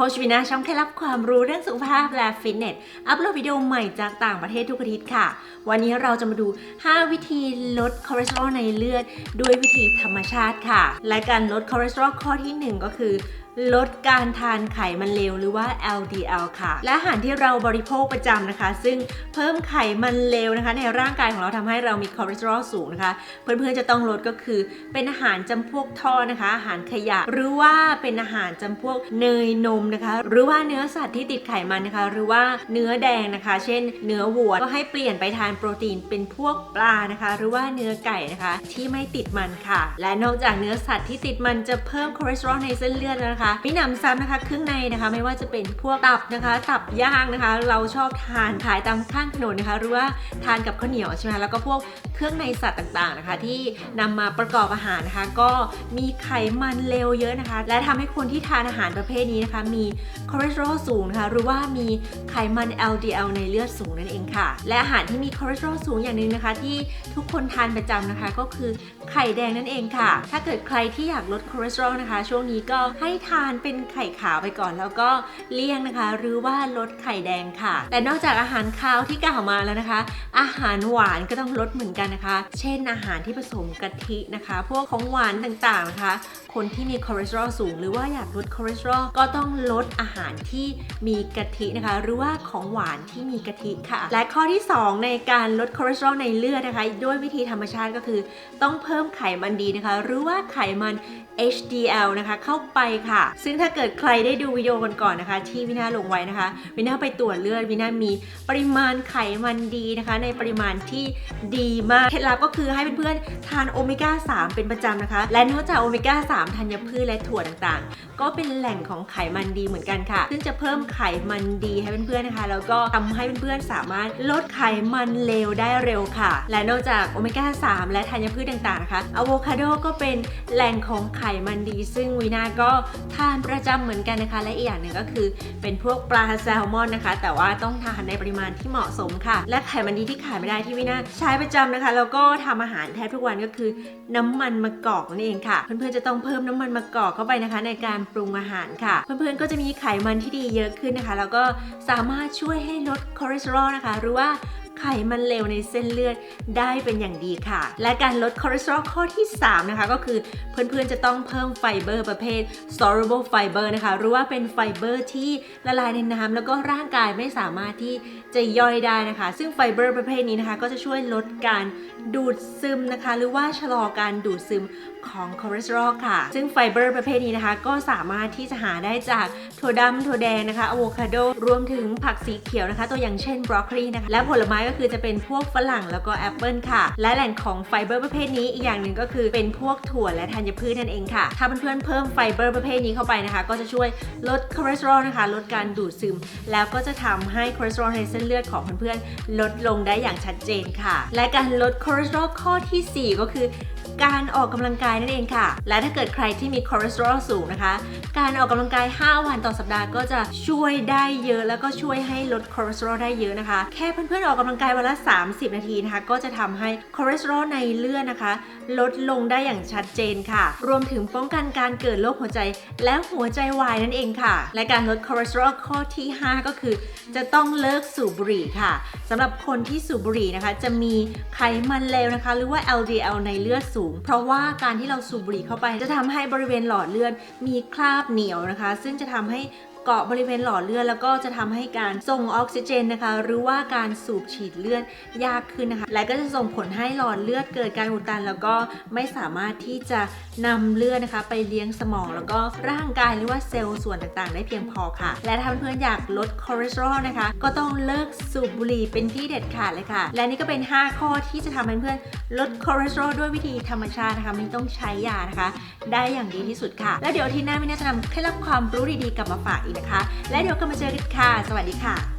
คชวินาช่องเคล็ดลับความรู้เรื่องสุขภาพและฟิตเนส อัปโหลดวิดีโอใหม่จากต่างประเทศทุกอาทิตย์ค่ะ วันนี้เราจะมาดู 5 วิธีลดคอเลสเตอรอลในเลือด ด้วยวิธีธรรมชาติค่ะ และการลดคอเลสเตอรอลข้อที่ 1 ก็คือ ลดการทานไขมันเลวหรือว่า LDL ค่ะ และอาหารที่เราบริโภคประจำนะคะ ซึ่งเพิ่มไขมันเลวนะคะ ในร่างกายของเราทำให้เรามีคอเลสเตอรอลสูงนะคะ เพื่อนๆจะต้องลดก็คือ เป็นอาหารจำพวกทอดนะคะ อาหารขยะ หรือว่าเป็นอาหารจำพวกเนยนมนะคะ หรือว่าเนื้อสัตว์ที่ติดไขมันนะคะ หรือว่าเนื้อแดงนะคะ เช่น เนื้อวัวก็ให้เปลี่ยนไปทานโปรตีนเป็นพวกปลานะคะ หรือว่าเนื้อไก่นะคะ ที่ไม่ติดมันค่ะ และนอกจากเนื้อสัตว์ที่ติดมันจะเพิ่มคอเลสเตอรอลในเส้นเลือดแล้วนะคะมีหนำซ้ำนะคะเครื่องในนะคะไม่ว่าจะเป็นพวกตับนะคะ ตับย่างนะคะ เราชอบทานขายตามข้างถนนนะคะ หรือว่าทานกับข้าวเหนียวใช่ไหมแล้วก็พวกเครื่องในสัตว์ต่างๆนะคะ ที่นำมาประกอบอาหารนะคะ ก็มีไขมันเลวเยอะนะคะ และทำให้คนที่ทานอาหารประเภทนี้นะคะ มีคอเลสเตอรอลสูงนะคะหรือว่ามีไขมัน LDL ในเลือดสูงนั่นเองค่ะ และอาหารที่มีคอเลสเตอรอลสูงอย่างหนึ่งนะคะ ที่ทุกคนทานประจำนะคะก็คือไข่แดงนั่นเองค่ะ ถ้าเกิดใครที่อยากลดคอเลสเตอรอลนะคะ ช่วงนี้ก็ให้ทานเป็นไข่ขาวไปก่อน แล้วก็เลี่ยงนะคะ หรือว่าลดไข่แดงค่ะ แต่นอกจากอาหารคาวที่กล่าวมาแล้วนะคะ อาหารหวานก็ต้องลดเหมือนกันนะคะ เช่นอาหารที่ผสมกะทินะคะ พวกของหวานต่างๆนะคะ คนที่มีคอเลสเตอรอลสูง หรือว่าอยากลดคอเลสเตอรอลก็ต้องลดอาหารที่มีกะทินะคะ หรือว่าของหวานที่มีกะทิค่ะ และข้อที่ 2 ในการลดคอเลสเตอรอลในเลือดนะคะ ด้วยวิธีธรรมชาติก็คือ ต้องเพิ่มไขมันดีนะคะ หรือว่าไขมัน HDL นะคะ เข้าไปค่ะ ซึ่งถ้าเกิดใครได้ดูวิดีโอกันก่อนนะคะ ที่วินาลงไว้นะคะ วินาไปตรวจเลือดวินามีปริมาณไขมันดีนะคะ ในปริมาณที่ดีมาก เคล็ดลับก็คือให้เพื่อนๆทานโอเมก้า3 เป็นประจำนะคะ และนอกจากโอเมก้า3ธัญพืชและถั่วต่างๆ ก็เป็นแหล่งของไขมันดีเหมือนกันค่ะ ซึ่งจะเพิ่มไขมันดีให้เพื่อนๆนะคะ แล้วก็ทำให้เพื่อนๆสามารถลดไขมันเลวได้เร็วค่ะ และนอกจากโอเมก้า 3 และธัญพืชต่างๆนะคะอะโวคาโดก็เป็นแหล่งของไขมันดี ซึ่งวีนาก็ทานประจำเหมือนกันนะคะ และอีกอย่างหนึ่งก็คือเป็นพวกปลาแซลมอนนะคะ แต่ว่าต้องทานในปริมาณที่เหมาะสมค่ะ และไขมันดีที่ขายไม่ได้ที่วินาใช้ประจำนะคะ แล้วก็ทำอาหารแทบทุกวันก็คือน้ำมันมะกอกนั่นเองค่ะ เพื่อนๆจะต้องเพิ่มน้ำมันมะกอกเข้าไปนะคะ ในการปรุงอาหารค่ะ เพื่อนๆก็จะมีไขมันที่ดีเยอะขึ้นนะคะ แล้วก็สามารถช่วยให้ลดคอเลสเตอรอลนะคะ หรือว่า ไขมันเลวในเส้นเลือดได้เป็นอย่างดีค่ะ และการลดคอเลสเตอรอลข้อที่ 3 นะคะ ก็คือเพื่อนๆ จะต้องเพิ่มไฟเบอร์ประเภท soluble fiber นะคะ หรือว่าเป็นไฟเบอร์ที่ละลายในน้ำแล้วก็ร่างกายไม่สามารถที่จะย่อยได้นะคะ ซึ่งไฟเบอร์ประเภทนี้นะคะ ก็จะช่วยลดการดูดซึมนะคะ หรือว่าชะลอการดูดซึมของคอเลสเตอรอลค่ะ ซึ่งไฟเบอร์ประเภทนี้นะคะ ก็สามารถที่จะหาได้จากถั่วดำถั่วแดงนะคะอะโวคาโดรวมถึงผักสีเขียวนะคะ ตัวอย่างเช่นบรอกโคลีนะคะและผลไม้ก็คือจะเป็นพวกฝรั่งแล้วก็แอปเปิลค่ะ และแหล่งของไฟเบอร์ประเภทนี้อีกอย่างหนึ่งก็คือเป็นพวกถั่วและธัญพืชนั่นเองค่ะ ถ้าเพื่อนๆเพิ่มไฟเบอร์ประเภทนี้เข้าไปนะคะ ก็จะช่วยลดคอเลสเตอรอลนะคะ ลดการดูดซึม แล้วก็จะทำให้คอเลสเตอรอลในเส้นเลือดของเพื่อนๆลดลงได้อย่างชัดเจนค่ะ และการลดคอเลสเตอรอลข้อทีสี่4 ก็คือ การออกกำลังกายนั่นเองค่ะ และถ้าเกิดใครที่มีคอเลสเตอรอลสูงนะคะ การออกกำลังกาย 5 วันต่อสัปดาห์ก็จะช่วยได้เยอะแล้วก็ช่วยให้ลดคอเลสเตอรอลได้เยอะนะคะ แค่เพื่อนๆออกกำลังกายวันละ 30 นาทีนะคะ ก็จะทำให้คอเลสเตอรอลในเลือดนะคะ ลดลงได้อย่างชัดเจนค่ะ รวมถึงป้องกันการเกิดโรคหัวใจและหัวใจวายนั่นเองค่ะ และการลดคอเลสเตอรอลข้อที่ 5 ก็คือ จะต้องเลิกสูบบุหรี่ค่ะสำหรับคนที่สูบบุหรี่นะคะ จะมีไขมันเลวนะคะ หรือว่า LDL ในเลือดสูงเพราะว่าการที่เราสูบบุหรี่เข้าไปจะทำให้บริเวณหลอดเลือดมีคราบเหนียวนะคะ ซึ่งจะทำให้ เกาะบริเวณหลอดเลือดแล้วก็จะทำให้การส่งออกซิเจนนะคะ หรือว่าการสูบฉีดเลือดยากขึ้นนะคะ และก็จะส่งผลให้หลอดเลือดเกิดการอุดตัน แล้วก็ไม่สามารถที่จะนำเลือดนะคะ ไปเลี้ยงสมองแล้วก็ร่างกายหรือว่าเซลล์ส่วนต่างๆ ได้เพียงพอค่ะ และถ้าเพื่อนอยากลดคอเลสเตอรอลนะคะ ก็ต้องเลิกสูบบุหรี่เป็นที่เด็ดขาดเลยค่ะ และนี่ก็เป็น 5 ข้อที่จะทำให้เพื่อนลดคอเลสเตอรอลด้วยวิธีธรรมชาตินะคะ ไม่ต้องใช้ยานะคะ ได้อย่างดีที่สุดค่ะ แล้วเดี๋ยวที่หน้าไม่น่าจะนำเคล็ดลับความรู้ดีๆกลับมาฝากอีกนะคะ และเดี๋ยวกลับมาเจอกันค่ะ สวัสดีค่ะ